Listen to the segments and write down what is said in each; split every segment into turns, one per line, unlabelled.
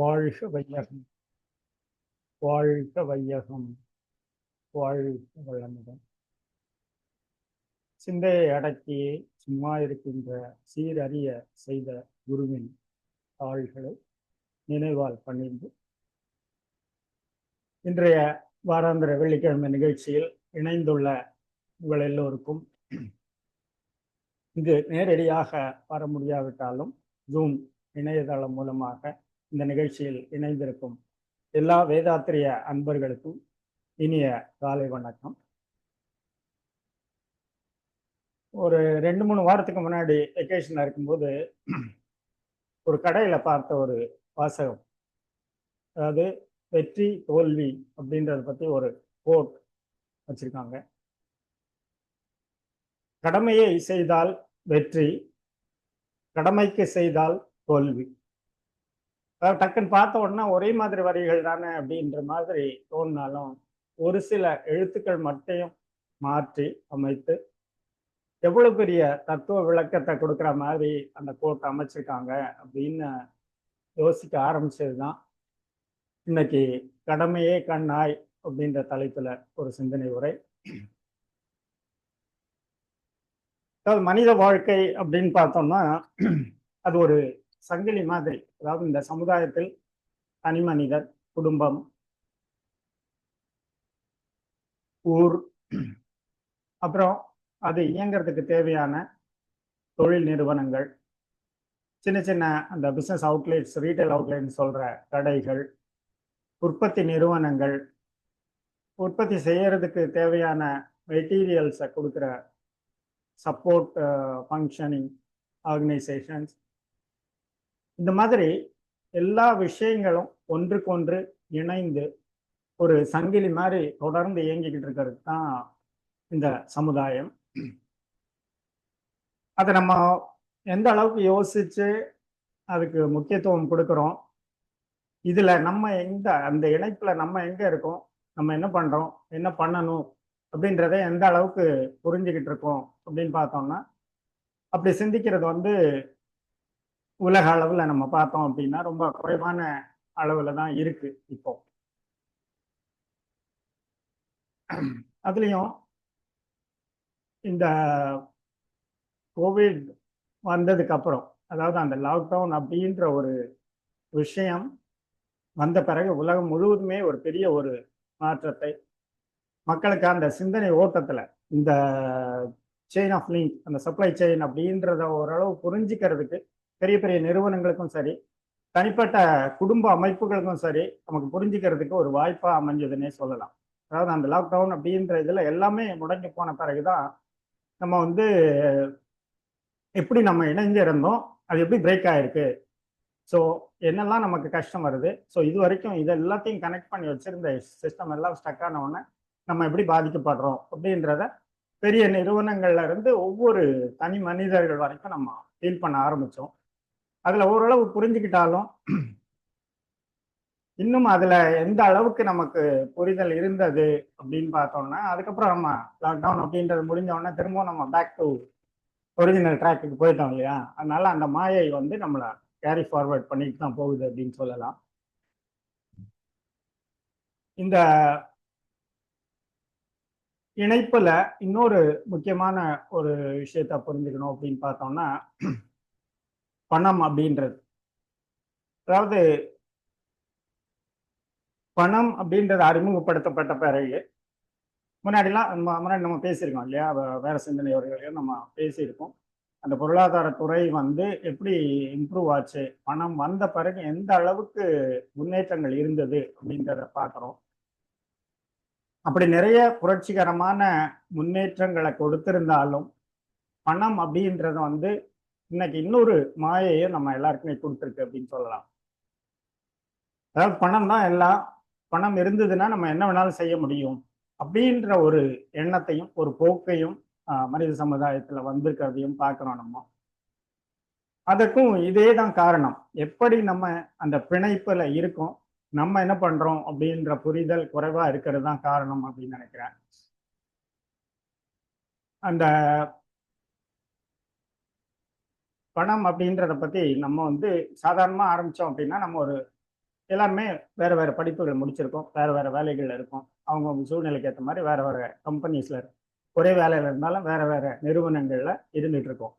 வாழ்க வையகம். வாழ்க வையகம். வாழ்க வளமுடன். சிந்தையை அடக்கி சும்மா இருக்கின்ற சீரறிய செய்த குருவின் தாள்களை நினைவால் பணிந்து இன்றைய வாராந்திர வெள்ளிக்கிழமை நிகழ்ச்சியில் இணைந்துள்ள உங்கள் எல்லோருக்கும் இங்கு நேரடியாக வர முடியாவிட்டாலும் ஜூம் இணையதளம் மூலமாக இந்த நிகழ்ச்சியில் இணைந்திருக்கும் எல்லா வேதாத்திரிய அன்பர்களுக்கும் இனிய காலை வணக்கம். ஒரு ரெண்டு மூணு வாரத்துக்கு முன்னாடி வெக்கேஷன்ல இருக்கும்போது ஒரு கடையில பார்த்த ஒரு வாசகம். அதாவது வெற்றி தோல்வி அப்படின்றத பத்தி ஒரு கோட் வச்சிருக்காங்க. கடமையை செய்தால் வெற்றி கடமைக்கு செய்தால் தோல்வி. அதாவது டக்குன்னு பார்த்த உடனே ஒரே மாதிரி வரிகள் தானே அப்படின்ற மாதிரி தோணினாலும் ஒரு சில எழுத்துக்கள் மட்டும் மாற்றி அமைத்து எவ்வளவு பெரிய தத்துவ விளக்கத்தை கொடுக்குற மாதிரி அந்த கோட் அமைச்சிருக்காங்க அப்படின்னு யோசிக்க ஆரம்பிச்சது தான் இன்னைக்கு கடமையே கண்ணாய் அப்படின்ற தலைப்புல ஒரு சிந்தனை உரை. அதாவது மனித வாழ்க்கை அப்படின்னு பார்த்தோம்னா அது ஒரு சங்கிலி மாதிரி அதாவது இந்த சமுதாயத்தில் தனி மனிதர் குடும்பம் ஊர் அப்புறம் அது இயங்கிறதுக்கு தேவையான தொழில் நிறுவனங்கள் சின்ன சின்ன அந்த பிஸ்னஸ் அவுட்லெட்ஸ் ரீட்டைல் அவுட்லெட்னு சொல்கிற கடைகள் உற்பத்தி நிறுவனங்கள் உற்பத்தி செய்யறதுக்கு தேவையான மெட்டீரியல்ஸை கொடுக்குற சப்போர்ட் ஃபங்க்ஷனிங் ஆர்கனைசேஷன்ஸ் இந்த மாதிரி எல்லா விஷயங்களும் ஒன்றுக்கொன்று இணைந்து ஒரு சங்கிலி மாதிரி தொடர்ந்து இயங்கிக்கிட்டு இருக்கிறது தான் இந்த சமுதாயம். அதை நம்ம எந்த அளவுக்கு யோசிச்சு அதுக்கு முக்கியத்துவம் கொடுக்குறோம்? இதுல நம்ம எந்த அந்த இணைப்புல நம்ம எங்க இருக்கோம்? நம்ம என்ன பண்றோம்? என்ன பண்ணணும்? அப்படின்றத எந்த அளவுக்கு புரிஞ்சுக்கிட்டு இருக்கோம் அப்படின்னு பார்த்தோம்னா அப்படி சிந்திக்கிறது வந்து உலக அளவில் நம்ம பார்த்தோம் அப்படின்னா ரொம்ப குறைவான அளவில் தான் இருக்கு இப்போ. அதுலேயும் இந்த கோவிட் வந்ததுக்கு அப்புறம் அதாவது அந்த லாக்டவுன் அப்படின்ற ஒரு விஷயம் வந்த பிறகு உலகம் முழுவதுமே ஒரு பெரிய ஒரு மாற்றத்தை மக்களுக்கு அந்த சிந்தனை ஓட்டத்தில் இந்த செயின் ஆஃப் லிங்க் அந்த சப்ளை செயின் அப்படின்றத ஓரளவு புரிஞ்சுக்கிறதுக்கு பெரிய பெரிய நிறுவனங்களுக்கும் சரி தனிப்பட்ட குடும்ப அமைப்புகளுக்கும் சரி நமக்கு புரிஞ்சுக்கிறதுக்கு ஒரு வாய்ப்பாக அமைஞ்சதுன்னே சொல்லலாம். அதாவது அந்த லாக்டவுன் அப்படின்ற இதில் எல்லாமே முடங்கி போன பிறகுதான் நம்ம வந்து எப்படி நம்ம இணைஞ்சிருந்தோம் அது எப்படி பிரேக் ஆயிருக்கு. ஸோ என்னெல்லாம் நமக்கு கஷ்டம் வருது? ஸோ இது வரைக்கும் இது எல்லாத்தையும் கனெக்ட் பண்ணி வச்சிருந்த சிஸ்டம் எல்லாம் ஸ்டக் ஆன உடனே நம்ம எப்படி பாதிக்கப்படுறோம் அப்படின்றத பெரிய நிறுவனங்கள்ல இருந்து ஒவ்வொரு தனி மனிதர்கள் வரைக்கும் நம்ம ஃபீல் பண்ண ஆரம்பிச்சோம். அதுல ஓரளவு புரிஞ்சுக்கிட்டாலும் இன்னும் அதுல எந்த அளவுக்கு நமக்கு புரிதல் இருந்தது அப்படின்னு பார்த்தோம்னா அதுக்கப்புறம் நம்ம லாக்டவுன் அப்படின்றது முடிஞ்ச உடனே திரும்பவும் நம்ம பேக் டு ஒரிஜினல் ட்ராக்குக்கு போயிட்டோம் இல்லையா? அதனால அந்த மாயை வந்து நம்மளை கேரி ஃபார்வர்ட் பண்ணிட்டு தான் போகுது அப்படின்னு சொல்லலாம். இந்த இணைப்புல இன்னொரு முக்கியமான ஒரு விஷயத்த புரிஞ்சுக்கணும் அப்படின்னு பார்த்தோம்னா பணம் அப்படின்றது. அதாவது பணம் அப்படின்றது அறிமுகப்படுத்தப்பட்ட பிறகு முன்னாடிலாம் நம்ம முன்னாடி நம்ம பேசியிருக்கோம் இல்லையா? வேற சிந்தனையவர்களையும் நம்ம பேசியிருக்கோம். அந்த பொருளாதாரத்துறை வந்து எப்படி இம்ப்ரூவ் ஆச்சு? பணம் வந்த பிறகு எந்த அளவுக்கு முன்னேற்றங்கள் இருந்தது அப்படின்றத பார்க்குறோம். அப்படி நிறைய புரட்சிகரமான முன்னேற்றங்களை கொடுத்திருந்தாலும் பணம் அப்படின்றத வந்து இன்னைக்கு இன்னொரு மாயையை நம்ம எல்லாருக்குமே கொடுத்துருக்கு அப்படின்னு சொல்லலாம். அதாவது பணம் தான் எல்லாம். பணம் இருந்ததுன்னா நம்ம என்ன வேணாலும் செய்ய முடியும் அப்படின்ற ஒரு எண்ணத்தையும் ஒரு போக்கையும் மனித சமுதாயத்துல வந்திருக்கிறதையும் பார்க்கிறோம் நம்ம. அதற்கும் இதே தான் காரணம். எப்படி நம்ம அந்த பிணைப்புல இருக்கோம் நம்ம என்ன பண்றோம் அப்படின்ற புரிதல் குறைவா இருக்கிறது தான் காரணம் அப்படின்னு நினைக்கிறேன். அந்த பணம் அப்படின்றத பத்தி நம்ம வந்து சாதாரணமா ஆரம்பிச்சோம் அப்படின்னா நம்ம ஒரு எல்லாருமே வேற வேற படிப்புகள் முடிச்சிருக்கோம் வேற வேற வேலைகளில் இருக்கும். அவங்கவுங்க சூழ்நிலைக்கு ஏற்ற மாதிரி வேற வேற கம்பெனிஸ்ல ஒரே வேலையில இருந்தாலும் வேற வேற நிறுவனங்கள்ல இருந்துட்டு இருக்கோம்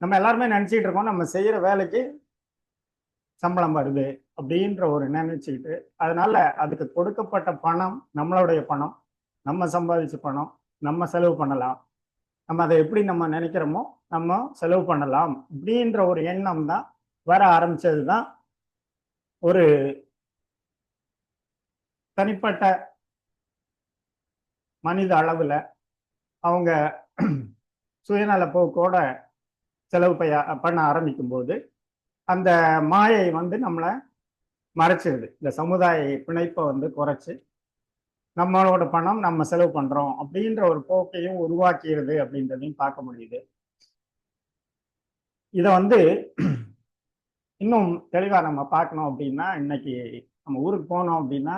நம்ம எல்லாருமே நினைச்சிட்டு இருக்கோம் நம்ம செய்யற வேலைக்கு சம்பளம் வருது அப்படின்ற ஒரு நினைச்சுக்கிட்டு அதனால அதுக்கு கொடுக்கப்பட்ட பணம் நம்மளுடைய பணம் நம்ம சம்பாதிச்ச பணம் நம்ம செலவு பண்ணலாம். நம்ம அதை எப்படி நம்ம நினைக்கிறோமோ நம்ம செலவு பண்ணலாம் அப்படின்ற ஒரு எண்ணம் தான் வர ஆரம்பிச்சது தான் ஒரு தனிப்பட்ட மனித அளவில் அவங்க சுயநல போக்கோட செலவு பைய பண்ண ஆரம்பிக்கும்போது அந்த மாயை வந்து நம்மளை மறைச்சிருது. இந்த சமுதாய பிணைப்பை வந்து குறைச்சி நம்மளோட பணம் நம்ம செலவு பண்றோம் அப்படின்ற ஒரு போக்கையும் உருவாக்கிடுது அப்படின்றதையும் பார்க்க முடியுது. இதை வந்து இன்னும் தெளிவாக நம்ம பார்க்கணும் அப்படின்னா இன்னைக்கு நம்ம ஊருக்கு போனோம் அப்படின்னா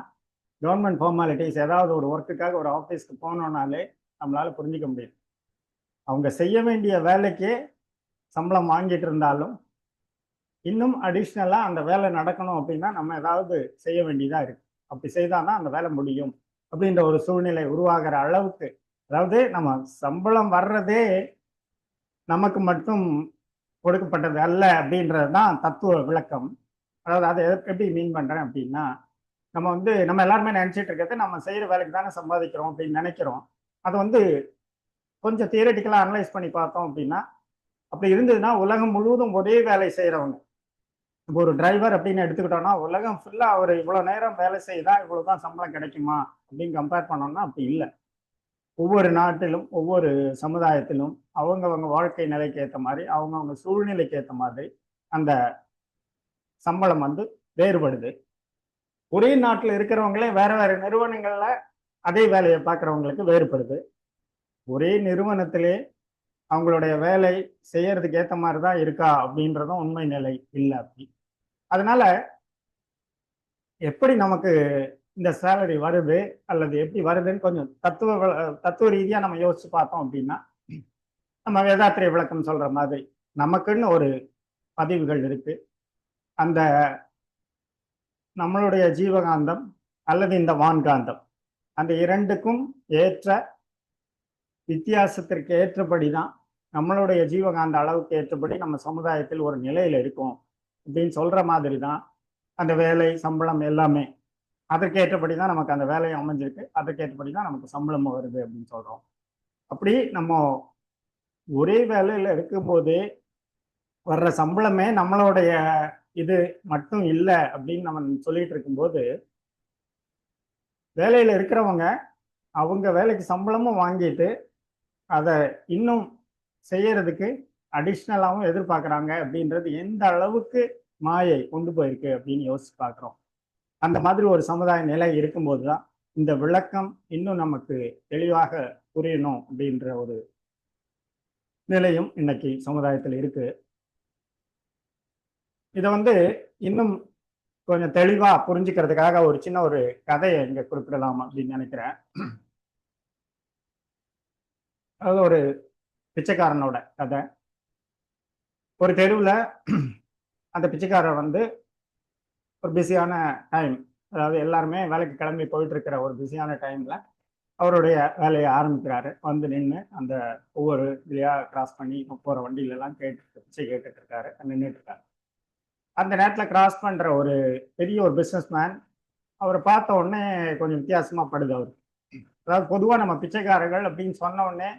கவர்மெண்ட் ஃபார்மாலிட்டிஸ் ஏதாவது ஒரு ஒர்க்குக்காக ஒரு ஆஃபீஸ்க்கு போனோம்னாலே நம்மளால புரிஞ்சிக்க முடியும். அவங்க செய்ய வேண்டிய வேலைக்கே சம்பளம் வாங்கிட்டு இருந்தாலும் இன்னும் அடிஷ்னலாக அந்த வேலை நடக்கணும் அப்படின்னா நம்ம ஏதாவது செய்ய வேண்டியதாக இருக்கு. அப்படி செய்தால் தான் அந்த வேலை முடியும். அப்படின்ற ஒரு சூழ்நிலை உருவாகிற அளவுக்கு அதாவது நம்ம சம்பளம் வர்றதே நமக்கு மட்டும் கொடுக்கப்பட்டது அல்ல அப்படின்றது தான் தத்துவ விளக்கம். அதாவது அதை எதற்கு எப்படி மீன் பண்ணுறேன் அப்படின்னா நம்ம வந்து நம்ம எல்லாருமே நினச்சிட்டு இருக்கிறது நம்ம செய்கிற வேலைக்கு தானே சம்பாதிக்கிறோம் அப்படின்னு நினைக்கிறோம். அது வந்து கொஞ்சம் தியரட்டிக்கலாக அனலைஸ் பண்ணி பார்த்தோம் அப்படின்னா அப்படி இருந்ததுன்னா உலகம் முழுவதும் ஒரே வேலை செய்கிறவங்க இப்போ ஒரு டிரைவர் அப்படின்னு எடுத்துக்கிட்டோம்னா உலகம் ஃபுல்லாக அவர் இவ்வளோ நேரம் வேலை செய்தா இவ்வளோ தான் சம்பளம் கிடைக்குமா? அப்படின்னு கம்பேர் பண்ணோம்னா அப்படி இல்லை. ஒவ்வொரு நாட்டிலும் ஒவ்வொரு சமுதாயத்திலும் அவங்கவங்க வாழ்க்கை நிலைக்கு ஏற்ற மாதிரி அவங்கவுங்க சூழ்நிலைக்கு ஏற்ற மாதிரி அந்த சம்பளம் வந்து வேறுபடுது. ஒரே நாட்டில் இருக்கிறவங்களே வேற வேற நிறுவனங்கள்ல அதே வேலையை பார்க்குறவங்களுக்கு வேறுபடுது. ஒரே நிறுவனத்திலே அவங்களுடைய வேலை செய்யறதுக்கு ஏற்ற மாதிரி தான் இருக்கா அப்படின்றதும் உண்மை நிலை இல்லை அப்படி. அதனால எப்படி நமக்கு இந்த சேலரி வருது அல்லது எப்படி வருதுன்னு கொஞ்சம் தத்துவ வ- தத்துவ ரீதியாக நம்ம யோசிச்சு பார்த்தோம் அப்படின்னா நம்ம வேதாத்திரிய விளக்கம் சொல்ற மாதிரி நமக்குன்னு ஒரு பதிவுகள் இருக்கு. அந்த நம்மளுடைய ஜீவகாந்தம் அல்லது இந்த வான்காந்தம் அந்த இரண்டுக்கும் ஏற்ற வித்தியாசத்திற்கு ஏற்றபடி தான் நம்மளுடைய ஜீவகாந்த அளவுக்கு ஏற்றபடி நம்ம சமுதாயத்தில் ஒரு நிலையில இருக்கும். அப்படின்னு சொல்ற மாதிரி தான் அந்த வேலை சம்பளம் எல்லாமே. அதற்கேற்றபடி தான் நமக்கு அந்த வேலை அமைஞ்சிருக்கு. அதற்கேற்றபடி தான் நமக்கு சம்பளம் வருது அப்படின்னு சொல்றோம். அப்படி நம்ம ஒரே வேலையில இருக்கும்போது வர்ற சம்பளமே நம்மளுடைய இது மட்டும் இல்லை அப்படின்னு நம்ம சொல்லிட்டு இருக்கும்போது வேலையில இருக்கிறவங்க அவங்க வேலைக்கு சம்பளமும் வாங்கிட்டு அதை இன்னும் செய்யறதுக்கு அடிஷ்னலாகவும் எதிர்பார்க்குறாங்க அப்படின்றது எந்த அளவுக்கு மாயை கொண்டு போயிருக்கு அப்படின்னு யோசிச்சு பார்க்குறோம். அந்த மாதிரி ஒரு சமுதாய நிலை இருக்கும்போது தான் இந்த விளக்கம் இன்னும் நமக்கு தெளிவாக புரியணும் அப்படின்ற ஒரு நிலையும் இன்னைக்கு சமுதாயத்தில் இருக்கு. இதை வந்து இன்னும் கொஞ்சம் தெளிவா புரிஞ்சுக்கிறதுக்காக ஒரு சின்ன ஒரு கதையை இங்க குறிப்பிடலாம் அப்படின்னு நினைக்கிறேன். அதாவது ஒரு பிச்சைக்காரனோட கதை. ஒரு தெருவில் அந்த பிச்சைக்காரர் வந்து ஒரு பிஸியான டைம் அதாவது எல்லாருமே வேலைக்கு கிளம்பி போயிட்டு இருக்கிற ஒரு பிஸியான டைம்ல அவருடைய வேலையை ஆரம்பிக்கிறாரு. வந்து நின்று அந்த ஒவ்வொரு இதுலையா கிராஸ் பண்ணி போகிற வண்டியிலலாம் கேட்டு பிச்சை கேட்டுட்டு இருக்காரு நின்றுட்டு இருக்காரு அந்த நேரத்தில் கிராஸ் பண்ணுற ஒரு பெரிய ஒரு பிஸ்னஸ் மேன் அவரை பார்த்த உடனே கொஞ்சம் வித்தியாசமாக படுது அவர். அதாவது பொதுவாக நம்ம பிச்சைக்காரர்கள் அப்படின்னு சொன்ன உடனே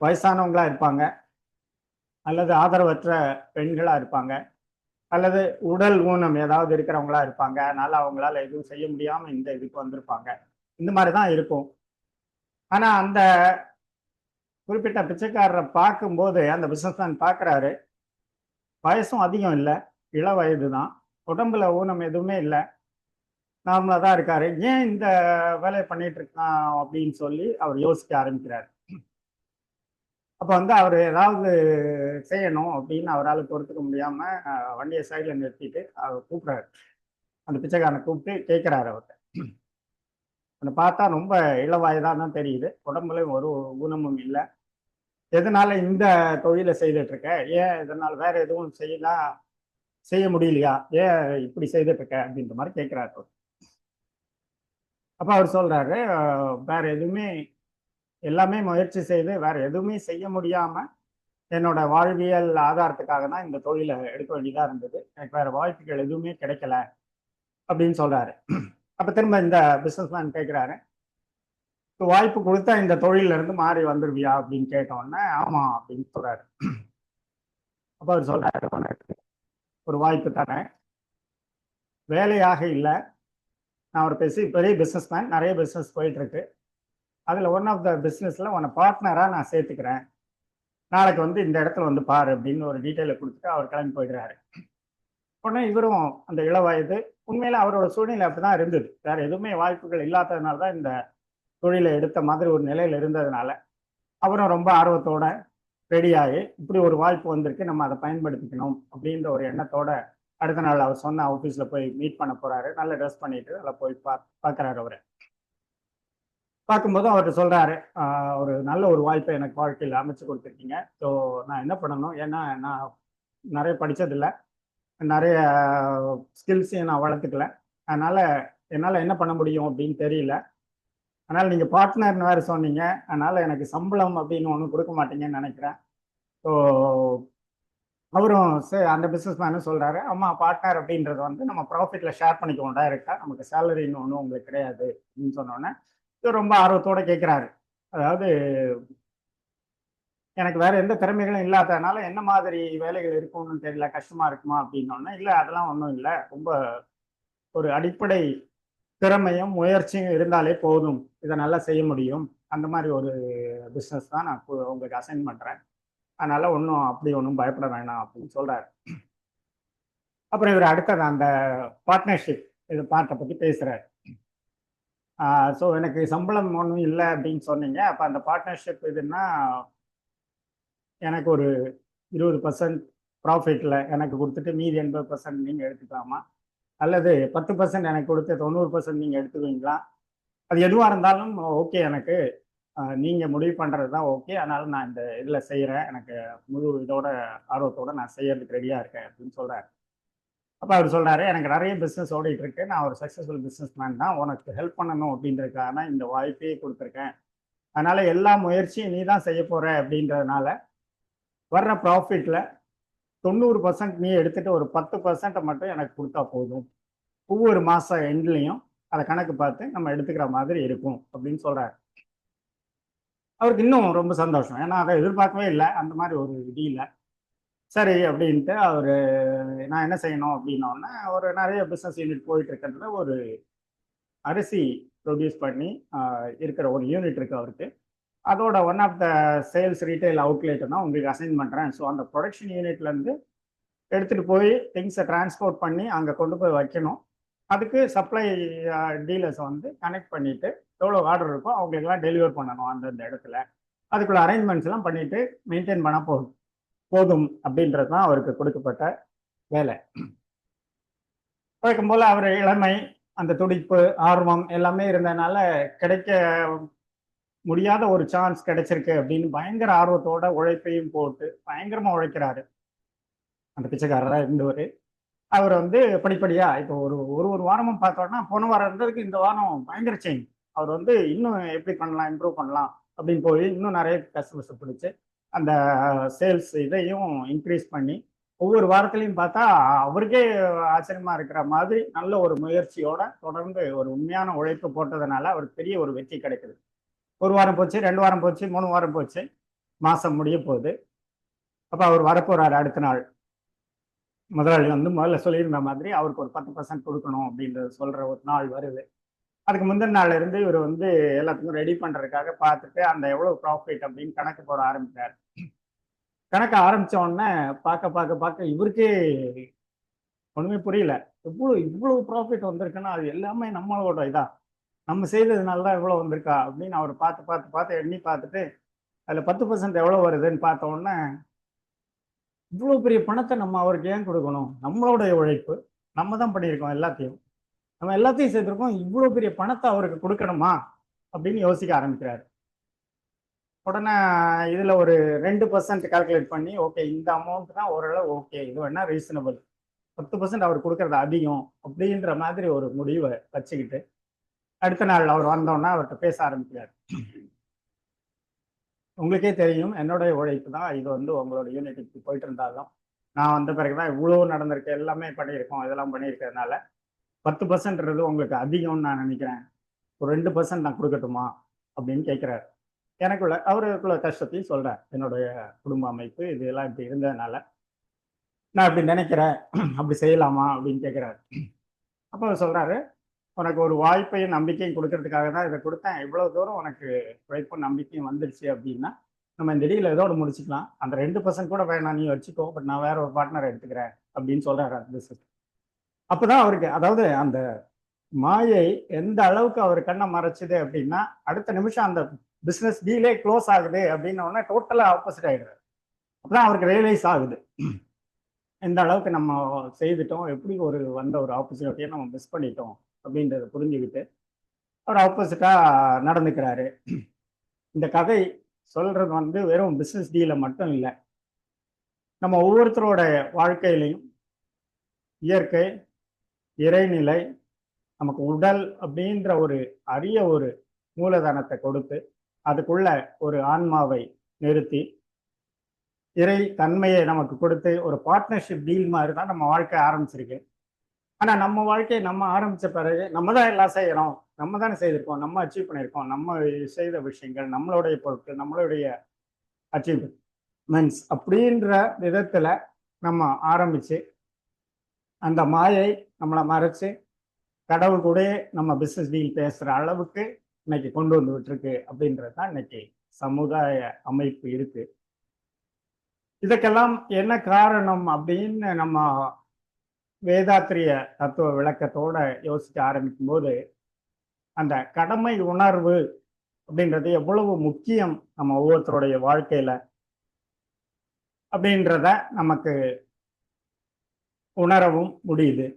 வயசானவங்களா இருப்பாங்க. அல்லது ஆதரவற்ற பெண்களாக இருப்பாங்க. அல்லது உடல் ஊனம் ஏதாவது இருக்கிறவங்களா இருப்பாங்க. அதனால அவங்களால எதுவும் செய்ய முடியாம இந்த இதுக்கு வந்திருப்பாங்க. இந்த மாதிரி தான் இருக்கும். ஆனால் அந்த குறிப்பிட்ட பிச்சைக்காரரை பார்க்கும்போது அந்த பிஸ்னஸ்மேன் பார்க்குறாரு. வயசும் அதிகம் இல்லை. இள வயது தான் உடம்புல ஊனம் எதுவுமே இல்லை. நார்மலாக தான் இருக்காரு. ஏன் இந்த வேலையை பண்ணிட்டு இருக்கான் அப்படின்னு சொல்லி அவர் யோசிக்க ஆரம்பிக்கிறார். அப்போ வந்து அவர் ஏதாவது செய்யணும் அப்படின்னு அவரால் பொறுத்துக்க முடியாமல் வண்டியை சைடில் நிறுத்திட்டு அவர் கூப்பிட்றாரு அந்த பிச்சைக்காரனை கூப்பிட்டு கேட்குறாரு அவர்கிட்ட அதை பார்த்தா ரொம்ப இளவாயதாக தான் தெரியுது. உடம்புல ஒரு குணமும் இல்லை. எதனால இந்த தொழிலை செய்துட்டு இருக்க ஏன் இதனால் வேற எதுவும் செய்யலாம் செய்ய முடியலையா? ஏன் இப்படி செய்துட்டு இருக்க அப்படின்ற மாதிரி கேட்குறாரு அவர். அவர் சொல்றாரு வேற எதுவுமே எல்லாமே முயற்சி செய்து வேற எதுவுமே செய்ய முடியாம என்னோட வாழ்வியல் ஆதாரத்துக்காக தான் இந்த தொழிலை எடுக்க வேண்டியதா இருந்தது. எனக்கு வேற வாய்ப்புகள் எதுவுமே கிடைக்கல அப்படின்னு சொல்றாரு. அப்ப திரும்ப இந்த பிசினஸ் மேன் கேட்கிறாரு வாய்ப்பு கொடுத்தா இந்த தொழில இருந்து மாறி வந்துருவியா? அப்படின்னு கேட்டோன்னே ஆமா அப்படின்னு சொல்றாரு. அப்ப அவர் சொல்றாரு ஒரு வாய்ப்பு தரேன். வேலையாக இல்லை. நான் ஒரு பெரிய பெரிய பிஸ்னஸ் மேன் நிறைய பிஸ்னஸ் போயிட்டு இருக்கு. அதில் ஒன் ஆஃப் த பிஸ்னஸில் உன்னை பார்ட்னராக நான் சேர்த்துக்கிறேன். நாளைக்கு வந்து இந்த இடத்துல வந்து பாரு அப்படின்னு ஒரு டீட்டெயிலை கொடுத்துட்டு அவர் கிளம்பி போயிடுறாரு. உடனே இவரும் அந்த இள வயது உண்மையில அவரோட சூழ்நிலை அப்படிதான் இருந்தது. வேற எதுவுமே வாய்ப்புகள் இல்லாததுனால தான் இந்த தொழிலை எடுத்த மாதிரி ஒரு நிலையில் இருந்ததுனால அவரும் ரொம்ப ஆர்வத்தோட ரெடியாகி இப்படி ஒரு வாய்ப்பு வந்திருக்கு நம்ம அதை பயன்படுத்திக்கணும் அப்படின்ற ஒரு எண்ணத்தோட அடுத்த நாள் அவர் சொன்ன ஆஃபீஸில் போய் மீட் பண்ண போறாரு. நல்ல ட்ரெஸ் பண்ணிட்டு அதில் போய் பா பார்க்குறாரு அவரை. பார்க்கும்போது அவர் சொல்கிறாரு ஒரு நல்ல ஒரு வாய்ப்பை எனக்கு வாழ்க்கையில் அமைச்சு கொடுத்துருக்கீங்க. ஸோ நான் என்ன பண்ணணும்? ஏன்னா நான் நிறைய படித்ததில்லை நிறைய ஸ்கில்ஸையும் நான் வளர்த்துக்கல. அதனால் என்னால் என்ன பண்ண முடியும் அப்படின்னு தெரியல. அதனால் நீங்கள் பார்ட்னர்னு வேறு சொன்னீங்க. அதனால் எனக்கு சம்பளம் அப்படின்னு ஒன்றும் கொடுக்க மாட்டீங்கன்னு நினைக்கிறேன். ஸோ அவரும் சரி அந்த பிஸ்னஸ் மேனும் சொல்கிறாரு அம்மா பார்ட்னர் அப்படின்றது வந்து நம்ம ப்ராஃபிட்டில் ஷேர் பண்ணிக்குவோம் டைரெக்டாக நமக்கு சேலரின்னு ஒன்றும் உங்களுக்கு கிடையாது. அப்படின்னு சொன்னோன்னே ரொம்ப ஆர்வத்தோட கேட்குறாரு அதாவது எனக்கு வேற எந்த திறமைகளும் இல்லாததுனால என்ன மாதிரி வேலைகள் இருக்கும்னு தெரியல கஷ்டமா இருக்குமா அப்படின்னோடனே இல்லை அதெல்லாம் ஒன்றும் இல்லை. ரொம்ப ஒரு அடிப்படை திறமையும் முயற்சியும் இருந்தாலே போதும். இதை நல்லா செய்ய முடியும். அந்த மாதிரி ஒரு பிஸ்னஸ் தான் நான் உங்களுக்கு அசைன் பண்ணுறேன் அதனால ஒன்றும் அப்படி ஒன்றும் பயப்பட வேணாம் அப்படின்னு சொல்றாரு. அப்புறம் இவர் அடுத்தது அந்த பார்ட்னர்ஷிப் இது பார்ட்டை பற்றி பேசுறாரு. ஸோ எனக்கு சம்பளம் ஒன்றும் இல்லை அப்படின்னு சொன்னீங்க. அப்போ அந்த பார்ட்னர்ஷிப் இதுன்னா எனக்கு ஒரு இருபது பர்சன்ட் ப்ராஃபிட்டில் எனக்கு கொடுத்துட்டு மீதி எண்பது பர்சன்ட் நீங்கள் எடுத்துக்கலாமா? அல்லது பத்து பர்சன்ட் எனக்கு கொடுத்து தொண்ணூறு பர்சன்ட் நீங்கள் எடுத்துக்குவீங்களா? அது எதுவாக இருந்தாலும் ஓகே எனக்கு. நீங்கள் முடிவு பண்ணுறது தான் ஓகே அதனால நான் இந்த இதில் செய்கிறேன் எனக்கு முழு இதோட ஆர்வத்தோட நான் செய்யறதுக்கு ரெடியாக இருக்கேன் அப்படின்னு சொல்கிறேன் அப்போ அவர் சொல்கிறாரு எனக்கு நிறைய பிஸ்னஸ் ஓடிட்டு இருக்கு. நான் ஒரு சக்ஸஸ்ஃபுல் பிஸ்னஸ் மேன் தான். உனக்கு ஹெல்ப் பண்ணணும் அப்படின்றதுக்காக தான் இந்த வாய்ப்பே கொடுத்துருக்கேன். அதனால எல்லா முயற்சியும் நீ தான் செய்ய போகிற அப்படின்றதுனால வர்ற ப்ராஃபிட்டில் தொண்ணூறு பர்சன்ட் நீ எடுத்துகிட்டு ஒரு பத்து பர்சன்ட்டை மட்டும் எனக்கு கொடுத்தா போதும். ஒவ்வொரு மாதம் எண்ட்லேயும் அதை கணக்கு பார்த்து நம்ம எடுத்துக்கிற மாதிரி இருக்கும் அப்படின்னு சொல்கிறாரு அவருக்கு இன்னும் ரொம்ப சந்தோஷம். ஏன்னா அதை எதிர்பார்க்கவே இல்லை. அந்த மாதிரி ஒரு டீல சரி அப்படின்ட்டு அவர் நான் என்ன செய்யணும் அப்படின்னோடனே ஒரு நிறைய பிஸ்னஸ் யூனிட் போயிட்டு இருக்கிறதுல ஒரு அரிசி ப்ரொடியூஸ் பண்ணி இருக்கிற ஒரு யூனிட் இருக்கு அவருக்கு. அதோட one of the sales retail outlet தான் உங்களுக்கு அசைன் பண்ணுறேன் ஸோ அந்த ப்ரொடக்ஷன் யூனிட்லேருந்து எடுத்துகிட்டு போய் திங்ஸை டிரான்ஸ்போர்ட் பண்ணி அங்கே கொண்டு போய் வைக்கணும். அதுக்கு சப்ளை டீலர்ஸை வந்து கனெக்ட் பண்ணிவிட்டு எவ்வளோ ஆர்டர் இருக்கோ அவங்களுக்கெல்லாம் டெலிவர் பண்ணணும் அந்தந்த இடத்துல. அதுக்குள்ள அரேஞ்ச்மெண்ட்ஸ் எல்லாம் பண்ணிட்டு மெயின்டைன் பண்ண போதும். போதும் அப்படின்றது தான் அவருக்கு கொடுக்கப்பட்ட வேலை. வழக்கம் போல அவர் இளமை அந்த துடிப்பு ஆர்வம் எல்லாமே இருந்ததுனால கிடைக்க முடியாத ஒரு சான்ஸ் கிடைச்சிருக்கு அப்படின்னு பயங்கர ஆர்வத்தோட உழைப்பையும் போட்டு பயங்கரமா உழைக்கிறாரு. அந்த பிச்சைக்காரராக இருந்தவர் அவர். வந்து படிப்படியா இப்போ ஒரு ஒரு ஒரு வாரமும் பார்த்தோம்னா போன வாரம் இருந்ததுக்கு இந்த வாரம் பயங்கர சேஞ்ச் அவர் வந்து இன்னும் எப்படி பண்ணலாம் இம்ப்ரூவ் பண்ணலாம் அப்படின்னு போய் இன்னும் நிறைய கஸ்டமர்ஸ் பிடிச்சி அந்த சேல்ஸ் இதையும் இன்க்ரீஸ் பண்ணி ஒவ்வொரு வாரத்துலையும் பார்த்தா அவருக்கே ஆச்சரியமா இருக்கிற மாதிரி நல்ல ஒரு முயற்சியோட தொடர்ந்து ஒரு உண்மையான உழைப்பு போட்டதுனால அவருக்கு பெரிய ஒரு வெற்றி கிடைக்குது. ஒரு வாரம் போச்சு ரெண்டு வாரம் போச்சு மூணு வாரம் போச்சு மாதம் முடிய போகுது. அப்போ அவர் வரப்போகிறார் அடுத்த நாள். முதலாளி வந்து முதல்ல சொல்லியிருந்த மாதிரி அவருக்கு ஒரு பத்து பர்சன்ட் கொடுக்கணும் அப்படின்றது சொல்கிற ஒரு நாள் வருது. அதுக்கு முந்தின நாள்லேருந்து இவர் வந்து எல்லாத்துக்கும் ரெடி பண்ணுறதுக்காக பார்த்துட்டு அந்த எவ்வளோ ப்ராஃபிட் அப்படின்னு கணக்கு போட ஆரம்பித்தார் கணக்க ஆரம்பிச்ச உடனே பார்க்க பார்க்க பார்க்க இவருக்கே ஒண்ணுமே புரியல. இவ்வளவு இவ்வளவு ப்ராஃபிட் வந்திருக்குன்னா அது எல்லாமே நம்மளோட இதா. நம்ம செய்ததுனால தான் இவ்வளோ வந்திருக்கா அப்படின்னு அவர் பார்த்து பார்த்து பார்த்து எண்ணி பார்த்துட்டு அதில் பத்து பர்சன்ட் எவ்வளோ வருதுன்னு பார்த்த உடனே இவ்வளோ பெரிய பணத்தை நம்ம அவருக்கு ஏன் கொடுக்கணும்? நம்மளோடைய உழைப்பு. நம்ம தான் பண்ணியிருக்கோம் எல்லாத்தையும். நம்ம எல்லாத்தையும் சேர்த்துருக்கோம். இவ்வளோ பெரிய பணத்தை அவருக்கு கொடுக்கணுமா? அப்படின்னு யோசிக்க ஆரம்பிக்கிறாரு. உடனே இதில் ஒரு ரெண்டு பர்சன்ட் கால்குலேட் பண்ணி ஓகே இந்த அமௌண்ட் தான் ஓரளவு ஓகே இது வேணா ரீசனபிள் பத்து பர்சன்ட் அவர் கொடுக்கறது அதிகம் அப்படின்ற மாதிரி ஒரு முடிவை வச்சுக்கிட்டு அடுத்த நாள் அவர் வந்தோன்னா அவர்கிட்ட பேச ஆரம்பிக்கிறார். உங்களுக்கே தெரியும் என்னுடைய உழைப்பு தான் இது வந்து உங்களோட யூனிட்டுக்கு போயிட்டு இருந்தாலும். நான் வந்த பிறகு தான் இவ்வளோ நடந்திருக்கு எல்லாமே பண்ணியிருக்கோம் இதெல்லாம் பண்ணியிருக்கிறதுனால பத்து பர்சன்ட்றது உங்களுக்கு அதிகம்னு நான் நினைக்கிறேன். ஒரு ரெண்டு பர்சன்ட் நான் கொடுக்கட்டுமா? அப்படின்னு கேட்குறாரு எனக்குள்ள அவருக்குள்ள கஷ்டத்தையும் சொல்கிறேன் என்னுடைய குடும்ப அமைப்பு இது எல்லாம் இப்படி இருந்ததுனால. நான் இப்படி நினைக்கிறேன். அப்படி செய்யலாமா அப்படின்னு கேட்குறாரு அப்போ அவர் சொல்கிறாரு உனக்கு ஒரு வாய்ப்பையும் நம்பிக்கையும் கொடுக்கறதுக்காக தான் இதை கொடுத்தேன். இவ்வளோ தூரம் உனக்கு உழைப்பும் நம்பிக்கையும் வந்துடுச்சு அப்படின்னா நம்ம இந்த ஏதோ இதோட முடிச்சுக்கலாம். அந்த ரெண்டு பர்சன்ட் கூட வேணாம் நீ வச்சுக்கோ. பட் நான் வேற ஒரு பார்ட்னர் எடுத்துக்கிறேன் அப்படின்னு சொல்கிறாரு அந்த அப்போ தான் அவருக்கு அதாவது அந்த மாயை எந்த அளவுக்கு அவர் கண்ணை மறைச்சிது அப்படின்னா அடுத்த நிமிஷம் அந்த பிஸ்னஸ் டீலே க்ளோஸ் ஆகுது அப்படின்ன உடனே டோட்டலா ஆப்போசிட் ஆகிடுறாரு அப்பதான் அவருக்கு ரியலைஸ் ஆகுது. எந்த அளவுக்கு நம்ம செய்துட்டோம் எப்படி ஒரு வந்த ஒரு ஆப்பர்ச்சுனிட்டியை நம்ம மிஸ் பண்ணிட்டோம் அப்படின்றத புரிஞ்சுக்கிட்டு அவர் ஆப்போசிட்டாக நடந்துக்கிறாரு. இந்த கதை சொல்றது வந்து வெறும் பிஸ்னஸ் டீல மட்டும் இல்லை. நம்ம ஒவ்வொருத்தரோட வாழ்க்கையிலையும் இயற்கை இறைநிலை நமக்கு உடல் அப்படின்ற ஒரு அரிய ஒரு மூலதனத்தை கொடுத்து அதுக்குள்ள ஒரு ஆன்மாவை நிறுத்தி இறை தன்மையை நமக்கு கொடுத்து ஒரு பார்ட்னர்ஷிப் டீல் மாதிரி தான் நம்ம வாழ்க்கை ஆரம்பிச்சிருக்கு. ஆனா நம்ம வாழ்க்கையை நம்ம ஆரம்பிச்ச பிறகு நம்ம தான் எல்லாம் செய்யறோம். நம்ம தானே செய்திருக்கோம். நம்ம அச்சீவ் பண்ணியிருக்கோம். நம்ம செய்த விஷயங்கள் நம்மளுடைய பொருட்கள் நம்மளுடைய அச்சீவ்மெண்ட்ஸ் அப்படின்ற விதத்துல நம்ம ஆரம்பிச்சு அந்த மாயை நம்மளை மறைச்சு கடவுள் கூட நம்ம பிஸ்னஸ் டீல் பேசுற அளவுக்கு இன்னைக்கு கொண்டு வந்து விட்டுருக்கு அப்படின்றது தான் இன்னைக்கு சமுதாய அமைப்பு இருக்கு. இதுக்கெல்லாம் என்ன காரணம் அப்படின்னு நம்ம வேதாத்திரிய தத்துவ விளக்கத்தோட யோசிக்க ஆரம்பிக்கும் போது அந்த கடமை உணர்வு அப்படின்றது எவ்வளவு முக்கியம் நம்ம ஒவ்வொருத்தருடைய வாழ்க்கையில அப்படின்றத நமக்கு உணரவும் முடியுது.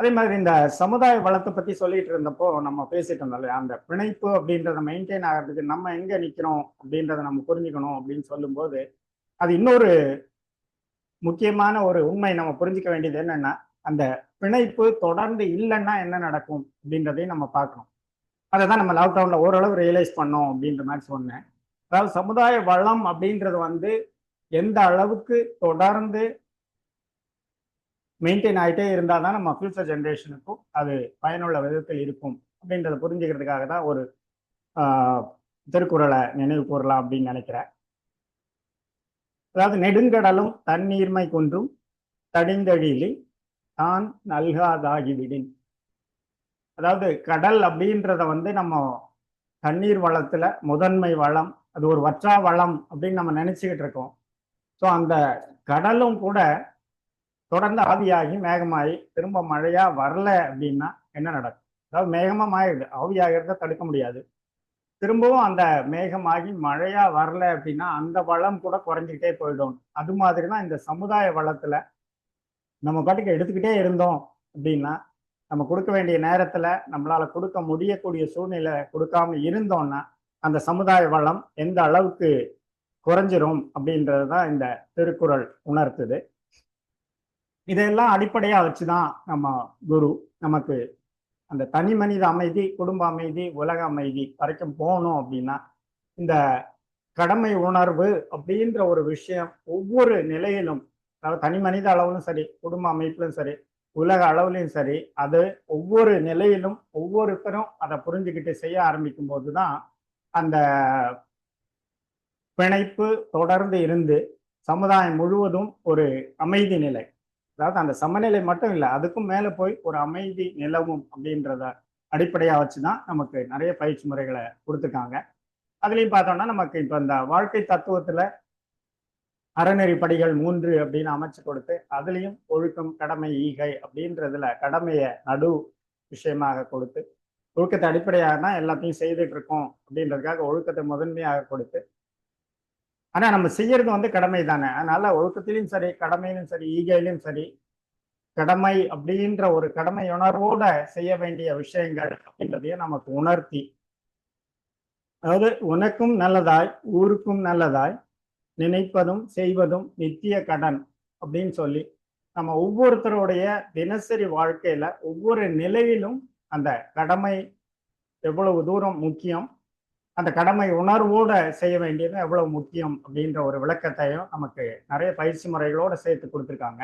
அதே மாதிரி இந்த சமுதாய வளத்தை பத்தி சொல்லிட்டு இருந்தப்போ நம்ம பேசிட்டு இருந்தோம் இல்லையா? அந்த பிணைப்பு அப்படின்றத மெயின்டைன் ஆகிறதுக்கு நம்ம எங்க நிக்கிறோம் அப்படின்றத நம்ம புரிஞ்சுக்கணும் அப்படின்னு சொல்லும்போது அது இன்னொரு முக்கியமான ஒரு உண்மை நம்ம புரிஞ்சுக்க வேண்டியது என்னன்னா அந்த பிணைப்பு தொடர்ந்து இல்லைன்னா என்ன நடக்கும் அப்படின்றதையும் நம்ம பார்க்கணும். அதை தான் நம்ம லாக்டவுன்ல ஓரளவு ரியலைஸ் பண்ணோம் அப்படின்ற மாதிரி சொன்னேன். அதாவது சமுதாய வளம் அப்படின்றது வந்து எந்த அளவுக்கு தொடர்ந்து மெயின்டைன் ஆகிட்டே இருந்தால் தான் நம்ம ஃபியூச்சர் ஜென்ரேஷனுக்கும் அது பயனுள்ள விதத்தில் இருக்கும். அப்படின்றத புரிஞ்சுக்கிறதுக்காக தான் ஒரு திருக்குறளை நினைவு கூறலாம் அப்படின்னு நினைக்கிறேன். அதாவது நெடுங்கடலும் தண்ணீர்மை கொன்றும் தடிந்தழிலி தான் நல்காதாகிவிடின் அதாவது கடல் அப்படின்றத வந்து நம்ம தண்ணீர் வளத்துல முதன்மை வளம் அது ஒரு வற்றா வளம் அப்படின்னு நம்ம நினைச்சுக்கிட்டு இருக்கோம். ஸோ அந்த கடலும் கூட தொடர்ந்து ஆவியாகி மேகமாகி திரும்ப மழையா வரல அப்படின்னா என்ன நடக்கும்? அதாவது மேகமாக மாறிடுது. ஆவியாகிறத தடுக்க முடியாது. திரும்பவும் அந்த மேகமாகி மழையா வரல அப்படின்னா அந்த வளம் கூட குறைஞ்சிக்கிட்டே போயிடும். அது மாதிரி தான் இந்த சமுதாய வளத்துல நம்ம பாட்டுக்கு எடுத்துக்கிட்டே இருந்தோம் அப்படின்னா நம்ம கொடுக்க வேண்டிய நேரத்துல நம்மளால கொடுக்க முடியக்கூடிய சூழ்நிலை கொடுக்காம இருந்தோம்னா அந்த சமுதாய வளம் எந்த அளவுக்கு குறைஞ்சிரும் அப்படின்றது தான் இந்த திருக்குறள் உணர்த்துது. இதையெல்லாம் அடிப்படையா வச்சுதான் நம்ம குரு நமக்கு அந்த தனி மனித அமைதி குடும்ப அமைதி உலக அமைதி வரைக்கும் போகணும் அப்படின்னா இந்த கடமை உணர்வு அப்படின்ற ஒரு விஷயம் ஒவ்வொரு நிலையிலும் அதாவது தனி மனித அளவிலும் சரி குடும்ப அமைப்பிலும் சரி உலக அளவுலையும் சரி அது ஒவ்வொரு நிலையிலும் ஒவ்வொருத்தரும் அதை புரிஞ்சுக்கிட்டு செய்ய ஆரம்பிக்கும் போது தான் அந்த பிணைப்பு தொடர்ந்து இருந்து சமுதாயம் முழுவதும் ஒரு அமைதி நிலை. அதாவது அந்த சமநிலை மட்டும் இல்லை அதுக்கும் மேலே போய் ஒரு அமைதி நிலவும் அப்படின்றத அடிப்படையாக வச்சு தான் நமக்கு நிறைய பயிற்சி முறைகளை கொடுத்துருக்காங்க. அதுலேயும் பார்த்தோம்னா நமக்கு இப்போ இந்த வாழ்க்கை தத்துவத்தில் அறநெறி படிகள் மூன்று அப்படின்னு அமைச்சு கொடுத்து அதுலேயும் ஒழுக்கம் கடமை ஈகை அப்படின்றதுல கடமையை நடு விஷயமாக கொடுத்து ஒழுக்கத்தை அடிப்படையாக தான் எல்லாத்தையும் செய்துட்டு இருக்கோம் அப்படின்றதுக்காக ஒழுக்கத்தை முதன்மையாக கொடுத்து ஆனா நம்ம செய்யறது வந்து கடமை தானே அதனால ஒழுக்கத்திலையும் சரி கடமையிலும் சரி ஈகையிலும் சரி கடமை அப்படின்ற ஒரு கடமை உணர்வோட செய்ய வேண்டிய விஷயங்கள் அப்படின்றதையும் நமக்கு உணர்த்தி அதாவது உனக்கும் நல்லதாய் ஊருக்கும் நல்லதாய் நினைப்பதும் செய்வதும் நித்திய கடன் அப்படின்னு சொல்லி நம்ம ஒவ்வொருத்தருடைய தினசரி வாழ்க்கையில ஒவ்வொரு நிலையிலும் அந்த கடமை எவ்வளவு தூரம் முக்கியம் அந்த கடமை உணர்வோட செய்ய வேண்டியது எவ்வளவு முக்கியம் அப்படின்ற ஒரு விளக்கத்தையும் நமக்கு நிறைய பயிற்சி முறைகளோட சேர்த்து கொடுத்துருக்காங்க.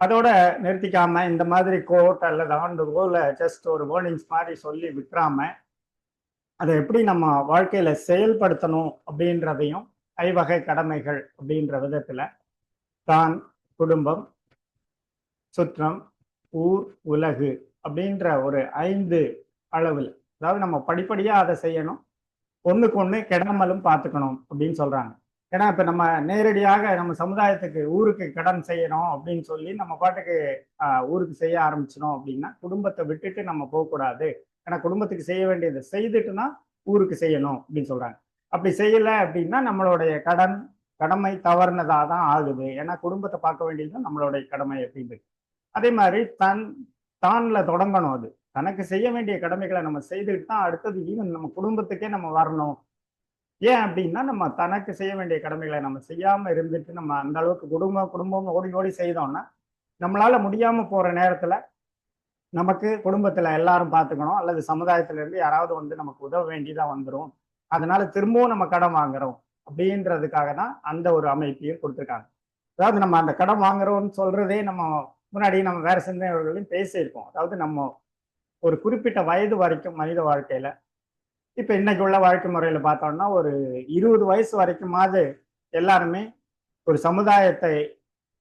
அதோட நிறுத்திக்காம இந்த மாதிரி கோட் அல்லது ஆண்டு கோல ஜஸ்ட் ஒரு வேர்னிங்ஸ் மாதிரி சொல்லி விட்டுறாம அதை எப்படி நம்ம வாழ்க்கையில செயல்படுத்தணும் அப்படின்றதையும் ஐவகை கடமைகள் அப்படின்ற விதத்துல தான் குடும்பம் சுற்றம் ஊர் உலகு அப்படின்ற ஒரு ஐந்து அளவில் அதாவது நம்ம படிப்படியா அதை செய்யணும். ஒண்ணுக்கு ஒண்ணு கெடாமலும் பார்த்துக்கணும் அப்படின்னு சொல்றாங்க. ஏன்னா இப்ப நம்ம நேரடியாக நம்ம சமுதாயத்துக்கு ஊருக்கு கடன் செய்யணும் அப்படின்னு சொல்லி நம்ம பாட்டுக்கு ஊருக்கு செய்ய ஆரம்பிச்சினோம் அப்படின்னா குடும்பத்தை விட்டுட்டு நம்ம போகக்கூடாது. ஏன்னா குடும்பத்துக்கு செய்ய வேண்டியதை செய்துட்டுனா ஊருக்கு செய்யணும் அப்படின்னு சொல்றாங்க. அப்படி செய்யல அப்படின்னா நம்மளுடைய கடன் கடமை தவறுனதா தான் ஆகுது. ஏன்னா குடும்பத்தை பார்க்க வேண்டியது நம்மளுடைய கடமை அப்படின்னு. அதே மாதிரி தன் தான்ல தொடங்கணும் அது. தனக்கு செய்ய வேண்டிய கடமைகளை நம்ம செய்துட்டு தான் அடுத்தது ஈவன் நம்ம குடும்பத்துக்கே நம்ம வரணும். ஏன் அப்படின்னா நம்ம தனக்கு செய்ய வேண்டிய கடமைகளை நம்ம செய்யாம இருந்துட்டு நம்ம அந்த அளவுக்கு குடும்பம் குடும்பம் ஓடி ஓடி செய்தோம்னா நம்மளால முடியாம போற நேரத்துல நமக்கு குடும்பத்துல எல்லாரும் பார்த்துக்கணும் அல்லது சமுதாயத்துல இருந்து யாராவது வந்து நமக்கு உதவ வேண்டியதா வந்துடும் அதனால திரும்பவும் நம்ம கடன் வாங்குறோம் அப்படின்றதுக்காக தான் அந்த ஒரு அமைப்பையும் கொடுத்துருக்காங்க. அதாவது நம்ம அந்த கடன் வாங்குறோம்னு சொல்றதே நம்ம முன்னாடி நம்ம வேற சிந்தனைகளையும் பேசியிருக்கோம் அதாவது நம்ம ஒரு குறிப்பிட்ட வயது வரைக்கும் மனித வாழ்க்கையில இப்ப இன்னைக்கு உள்ள வாழ்க்கை முறையில பார்த்தோம்னா ஒரு இருபது வயசு வரைக்குமாவது எல்லாருமே ஒரு சமுதாயத்தை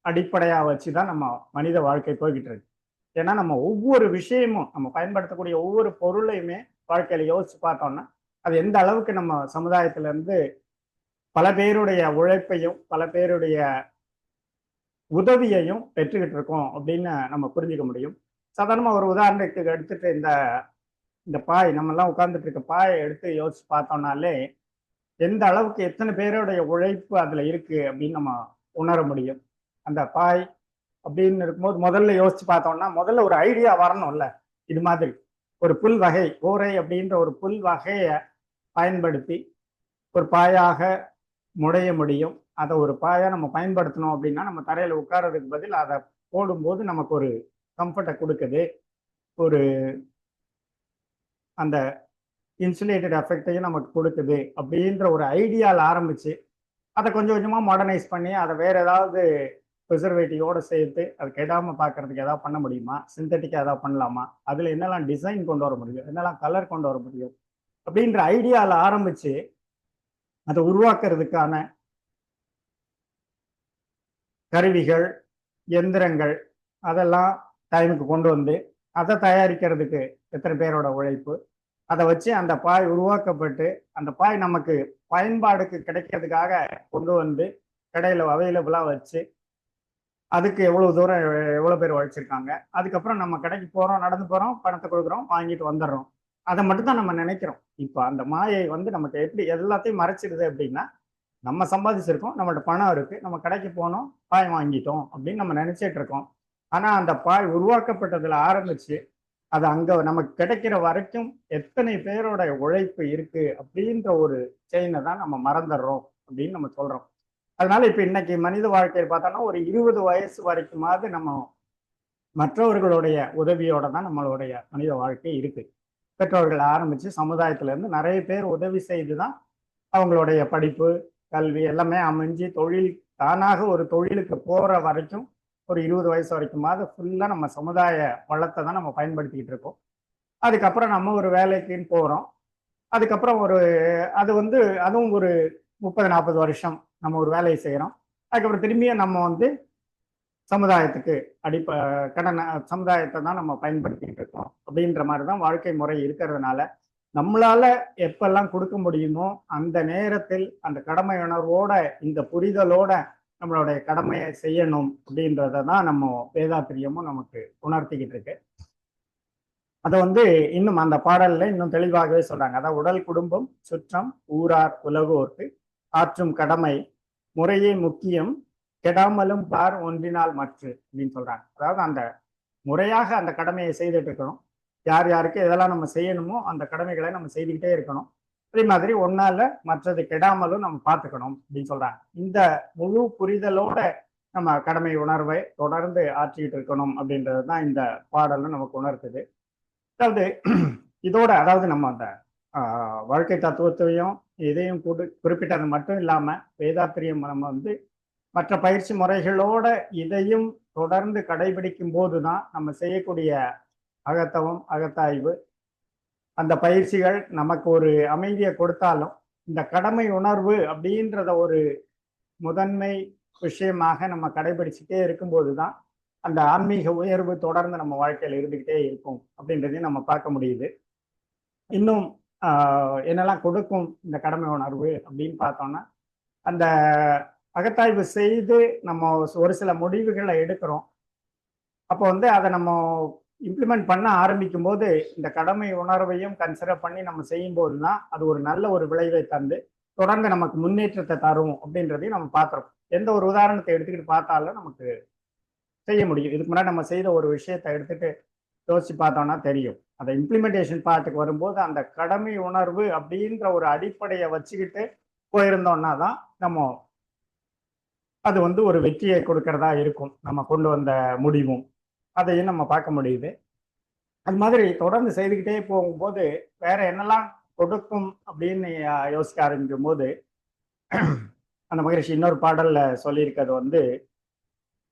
அடிப்படையா வச்சுதான் நம்ம மனித வாழ்க்கை போய்கிட்டு இருக்கு. ஏன்னா நம்ம ஒவ்வொரு விஷயமும் நம்ம பயன்படுத்தக்கூடிய ஒவ்வொரு பொருளையுமே வாழ்க்கையில யோசிச்சு பார்த்தோம்னா அது எந்த அளவுக்கு நம்ம சமுதாயத்துல இருந்து பல பேருடைய உழைப்பையும் பல பேருடைய உதவியையும் பெற்றுக்கிட்டு இருக்கோம் அப்படின்னு நம்ம புரிஞ்சுக்க முடியும். சாதாரணமாக ஒரு உதாரணத்துக்கு எடுத்துட்டு இந்த இந்த பாய் நம்மெல்லாம் உட்கார்ந்துட்டு இருக்க பாயை எடுத்து யோசிச்சு பார்த்தோம்னாலே எந்த அளவுக்கு எத்தனை பேருடைய உழைப்பு அதில் இருக்குது அப்படின்னு நம்ம உணர முடியும். அந்த பாய் அப்படின்னு இருக்கும்போது முதல்ல யோசிச்சு பார்த்தோம்னா முதல்ல ஒரு ஐடியா வரணும்ல. இது மாதிரி ஒரு புல் வகை ஓரை அப்படின்ற ஒரு புல் வகையை பயன்படுத்தி ஒரு பாயாக முடைய முடியும். அதை ஒரு பாயாக நம்ம பயன்படுத்தணும் அப்படின்னா நம்ம தரையில் உட்கார்றதுக்கு பதில் அதை போடும்போது நமக்கு ஒரு கம்ஃபர்ட்டை கொடுக்குது. ஒரு அந்த இன்சுலேட்டட் எஃபெக்டையும் நமக்கு கொடுக்குது அப்படின்ற ஒரு ஐடியாவில் ஆரம்பிச்சு அதை கொஞ்சம் கொஞ்சமாக மாடர்னைஸ் பண்ணி அதை வேற ஏதாவது ப்ரிசர்வேட்டிவோடு சேர்த்து அது கெடாமல் பார்க்கறதுக்கு எதாவது பண்ண முடியுமா? சிந்தட்டிக்காக எதாவது பண்ணலாமா? அதில் என்னெல்லாம் டிசைன் கொண்டு வர முடியும்? என்னெல்லாம் கலர் கொண்டு வர முடியும்? அப்படின்ற ஐடியாவில் ஆரம்பிச்சு அதை உருவாக்குறதுக்கான கருவிகள் எந்திரங்கள் அதெல்லாம் டைமுக்கு கொண்டு வந்து அதை தயாரிக்கிறதுக்கு எத்தனை பேரோட உழைப்பு? அதை வச்சு அந்த பாய் உருவாக்கப்பட்டு அந்த பாய் நமக்கு பயன்பாடுக்கு கிடைக்கிறதுக்காக கொண்டு வந்து கடையில் அவைலபிளாக வச்சு அதுக்கு எவ்வளவு தூரம் எவ்வளோ பேர் உழைச்சிருக்காங்க. அதுக்கப்புறம் நம்ம கடைக்கு போகிறோம் நடந்து போகிறோம் பணத்தை கொடுக்குறோம் வாங்கிட்டு வந்துடுறோம். அதை மட்டும்தான் நம்ம நினைக்கிறோம். இப்போ அந்த மாயை வந்து நமக்கு எப்படி எல்லாத்தையும் மறைச்சிடுது அப்படின்னா நம்ம சம்பாதிச்சிருக்கோம் நம்மள்ட்ட பணம் இருக்குது நம்ம கடைக்கு போனோம் பாய் வாங்கிட்டோம் அப்படின்னு நம்ம நினச்சிட்டு இருக்கோம். ஆனா அந்த பாய் உருவாக்கப்பட்டதுல ஆரம்பிச்சு அது அங்க நமக்கு கிடைக்கிற வரைக்கும் எத்தனை பேரோட உழைப்பு இருக்கு அப்படின்ற ஒரு செயினை தான் நம்ம மறந்துடுறோம் அப்படின்னு நம்ம சொல்றோம். அதனால இப்ப இன்னைக்கு மனித வாழ்க்கையில் பார்த்தோம்னா ஒரு இருபது வயசு வரைக்குமாவது நம்ம மற்றவர்களுடைய உதவியோட தான் நம்மளுடைய மனித வாழ்க்கை இருக்கு. பெற்றோர்கள் ஆரம்பிச்சு சமுதாயத்துல இருந்து நிறைய பேர் உதவி செய்து தான் அவங்களுடைய படிப்பு கல்வி எல்லாமே அமைஞ்சு தொழில் தானாக ஒரு தொழிலுக்கு போற வரைக்கும் ஒரு இருபது வயசு வரைக்குமாவது ஃபுல்லாக நம்ம சமுதாய வளத்தை தான் நம்ம பயன்படுத்திக்கிட்டு இருக்கோம். அதுக்கப்புறம் நம்ம ஒரு வேலைக்குன்னு போகிறோம் அதுக்கப்புறம் ஒரு அது வந்து அதுவும் ஒரு முப்பது நாற்பது வருஷம் நம்ம ஒரு வேலையை செய்கிறோம் அதுக்கப்புறம் திரும்பியும் நம்ம வந்து சமுதாயத்துக்கு அடிப்ப கடன் சமுதாயத்தை தான் நம்ம பயன்படுத்திக்கிட்டு இருக்கோம். அப்படின்ற மாதிரி தான் வாழ்க்கை முறை இருக்கிறதுனால நம்மளால எப்பெல்லாம் கொடுக்க முடியுமோ அந்த நேரத்தில் அந்த கடமை உணர்வோட இந்த புரிதலோட நம்மளுடைய கடமையை செய்யணும் அப்படின்றத தான் நம்ம வேதாத்திரியமும் நமக்கு உணர்த்திக்கிட்டு இருக்கு. அதை வந்து இன்னும் அந்த பாடல்ல இன்னும் தெளிவாகவே சொல்றாங்க. அதாவது உடல் குடும்பம் சுற்றம் ஊரார் உலகோர்க்கு ஆற்றும் கடமை முறையே முக்கியம் கெடாமலும் பார் ஒன்றினால் மற்று அப்படின்னு சொல்றாங்க. அதாவது அந்த முறையாக அந்த கடமையை செய்துட்டு இருக்கணும். யார் யாருக்கு எதெல்லாம் நம்ம செய்யணுமோ அந்த கடமைகளை நம்ம செய்துக்கிட்டே இருக்கணும். அதே மாதிரி ஒன்னால மற்றது கெடாமலும் நம்ம பார்த்துக்கணும் அப்படின்னு சொல்றாங்க. இந்த முழு புரிதலோட நம்ம கடமை உணர்வை தொடர்ந்து ஆற்றிக்கிட்டு இருக்கணும் அப்படின்றது தான் இந்த பாடலும் நமக்கு உணர்த்துது. அதாவது இதோட அதாவது நம்ம அந்த வாழ்க்கை தத்துவத்தையும் இதையும் கூட்டு குறிப்பிட்டது மட்டும் இல்லாம வேதாத்திரியம் நம்ம வந்து மற்ற பயிற்சி முறைகளோட இதையும் தொடர்ந்து கடைபிடிக்கும் போது தான் நம்ம செய்யக்கூடிய அகத்தவம் அகத்தாய்வு அந்த பயிற்சிகள் நமக்கு ஒரு அமைதியை கொடுத்தாலும் இந்த கடமை உணர்வு அப்படின்றத ஒரு முதன்மை விஷயமாக நம்ம கடைபிடிச்சிட்டே இருக்கும்போது தான் அந்த ஆன்மீக உயர்வு தொடர்ந்து நம்ம வாழ்க்கையில் இருந்துக்கிட்டே இருக்கும் அப்படின்றதையும் நம்ம பார்க்க முடியுது. இன்னும் என்னெல்லாம் கொடுக்கும் இந்த கடமை உணர்வு அப்படின்னு பார்த்தோம்னா அந்த அகத்தாய்வு செய்து நம்ம ஒரு சில முடிவுகளை எடுக்கிறோம். அப்போ வந்து அதை நம்ம இம்ப்ளிமெண்ட் பண்ண ஆரம்பிக்கும் போது இந்த கடமை உணர்வையும் கன்சிடர் பண்ணி நம்ம செய்யும் போது அது ஒரு நல்ல ஒரு விளைவை தந்து தொடர்ந்து நமக்கு முன்னேற்றத்தை தரும் அப்படின்றதையும் நம்ம பார்க்குறோம். எந்த ஒரு உதாரணத்தை எடுத்துக்கிட்டு பார்த்தாலும் நமக்கு செய்ய முடியும் இதுக்கு முன்னாடி நம்ம செய்த ஒரு விஷயத்தை எடுத்துட்டு யோசிச்சு பார்த்தோம்னா தெரியும். அந்த இம்ப்ளிமெண்டேஷன் பார்ட்டுக்கு வரும்போது அந்த கடமை உணர்வு அப்படின்ற ஒரு அடிப்படையை வச்சுக்கிட்டு போயிருந்தோம்னா தான் நம்ம அது வந்து ஒரு வெற்றியை கொடுக்கறதா இருக்கும். நம்ம கொண்டு வந்த முடிவும். அதையும் நம்ம பார்க்க முடியுது. அது மாதிரி தொடர்ந்து செய்துக்கிட்டே போகும்போது வேற என்னெல்லாம் கொடுக்கும் அப்படின்னு யோசிக்க ஆரம்பிக்கும் போது அந்த மகிழ்ச்சி இன்னொரு பாடல்ல சொல்லியிருக்கிறது வந்து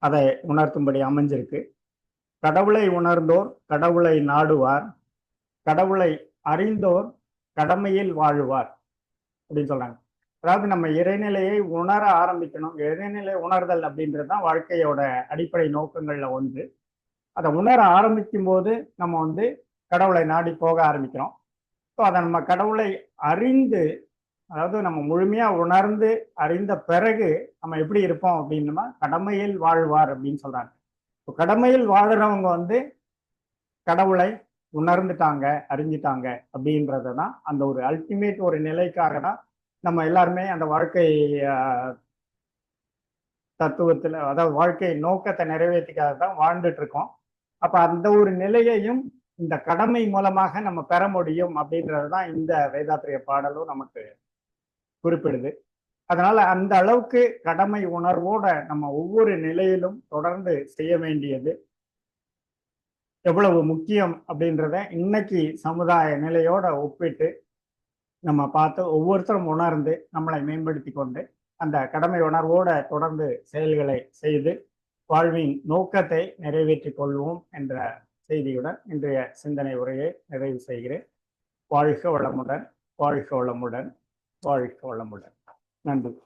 அதை உணர்த்தும்படி அமைஞ்சிருக்கு. கடவுளை உணர்ந்தோர் கடவுளை நாடுவார் கடவுளை அறிந்தோர் கடமையில் வாழுவார் அப்படின்னு சொல்றாங்க. அதாவது நம்ம இறைநிலையை உணர ஆரம்பிக்கணும். இறைநிலை உணர்தல் அப்படின்றது தான் வாழ்க்கையோட அடிப்படை நோக்கங்களில் ஒன்று. அதை உணர ஆரம்பிக்கும் போது நம்ம வந்து கடவுளை நாடி போக ஆரம்பிக்கிறோம். ஸோ அதை நம்ம கடவுளை அறிந்து அதாவது நம்ம முழுமையாக உணர்ந்து அறிந்த பிறகு நம்ம எப்படி இருப்போம் அப்படின்னா கடமையில் வாழ்வார் அப்படின்னு சொல்கிறாங்க இப்போ கடமையில் வாழ்கிறவங்க வந்து கடவுளை உணர்ந்துட்டாங்க அறிஞ்சிட்டாங்க அப்படின்றத தான் அந்த ஒரு அல்டிமேட் ஒரு நிலைக்காக தான் நம்ம எல்லாருமே அந்த வாழ்க்கை தத்துவத்தில் அதாவது வாழ்க்கை நோக்கத்தை நிறைவேற்றிக்காக தான் வாழ்ந்துட்டு இருக்கோம். அப்ப அந்த ஒரு நிலையையும் இந்த கடமை மூலமாக நம்ம பெற முடியும் அப்படின்றதுதான் இந்த வேதாத்திரிய பாடலும் நமக்கு குறிப்பிடுது. அதனால அந்த அளவுக்கு கடமை உணர்வோட நம்ம ஒவ்வொரு நிலையிலும் தொடர்ந்து செய்ய வேண்டியது எவ்வளவு முக்கியம் அப்படின்றத இன்னைக்கு சமுதாய நிலையோட ஒப்பிட்டு நம்ம பார்த்து ஒவ்வொருத்தரும் உணர்ந்து நம்மளை மேம்படுத்தி கொண்டு அந்த கடமை உணர்வோட தொடர்ந்து செயல்களை செய்து வாழ்வின் நோக்கத்தை நிறைவேற்றிக் கொள்வோம் என்ற செய்தியுடன் இன்றைய சிந்தனை உரையை நிறைவு செய்கிறேன். வாழ்க வளமுடன் வாழ்க வளமுடன் வாழ்க வளமுடன். நன்றி.